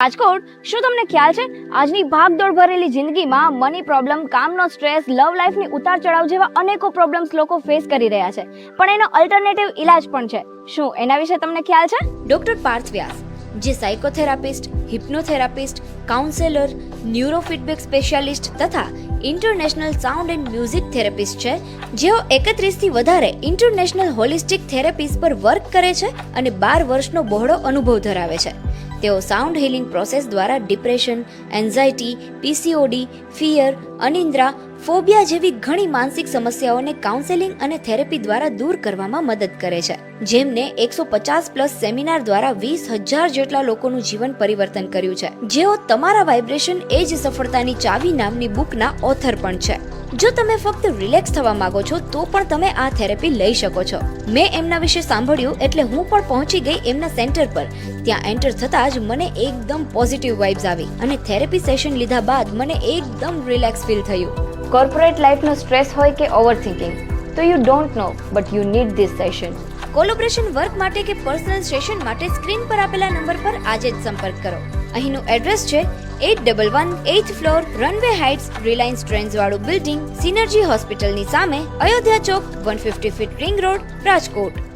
રાજકોટ, શું તમને ખ્યાલ છે? આજની ભાગદોડ ભરેલી જિંદગીમાં મની પ્રોબ્લેમ કામનો સ્ટ્રેસ લવ લાઈફની ઉતાર ચઢાવ જેવા અનેકો પ્રોબ્લેમ્સ લોકો ફેસ કરી રહ્યા છે. પણ એનો અલ્ટરનેટિવ ઇલાજ પણ છે. શું એના વિશે તમને ખ્યાલ છે? ડોક્ટર પાર્થ વ્યાસ જે psychotherapist hypnotherapist counsellor neurofeedback specialist તથા international sound and music therapist છે, જેઓ એકત્રીસથી વધારે ઇન્ટરનેશનલ હોલિસ્ટિક થેરાપીસ પર વર્ક કરે છે અને બાર વર્ષનો બહોળો અનુભવ ધરાવે છે. તેઓ સાઉન્ડ હિલિંગ પ્રોસેસ દ્વારા ડિપ્રેશન એન્ઝાયટી પીસીઓડી ફિયર અનિદ્રા ફોબિયા જેવી ઘણી માનસિક સમસ્યાઓને કાઉન્સેલિંગ અને થેરેપી દ્વારા દૂર કરવામાં મદદ કરે છે. જેમને એકસો પચાસ પ્લસ સેમિનાર દ્વારા વીસ હજાર જેટલા લોકોનું જીવન પરિવર્તન કર્યું છે. જેઓ તમારા વાઇબ્રેશન એ જ સફળતાની ચાવી નામની બુકના ઓથર પણ છે. જો તમે ફક્ત રિલેક્સ થવા માંગો છો તો પણ તમે આ થેરેપી લઈ શકો છો. મેં એમના વિશે સાંભળ્યું એટલે હું પણ પહોંચી ગઈ એમના સેન્ટર પર. ત્યાં એન્ટર થતાં જ મને એકદમ પોઝિટિવ વાઇબ્સ આવી અને થેરેપી સેશન લીધા બાદ મને એકદમ રિલેક્સ ફીલ થયું. કોર્પોરેટ લાઈફનો સ્ટ્રેસ હોય કે ઓવરથિંકિંગ તો you don't know but you need this session collaboration work માટે કે પર્સનલ સેશન માટે સ્ક્રીન પર આપેલા નંબર પર આજે જ સંપર્ક કરો. અહીંનું એડ્રેસ છે at double one eighth floor runway heights Reliance trend વાળું બિલ્ડિંગ સિનર્જી હોસ્પિટલની સામે Ayodhya chowk one fifty feet ring road Rajkot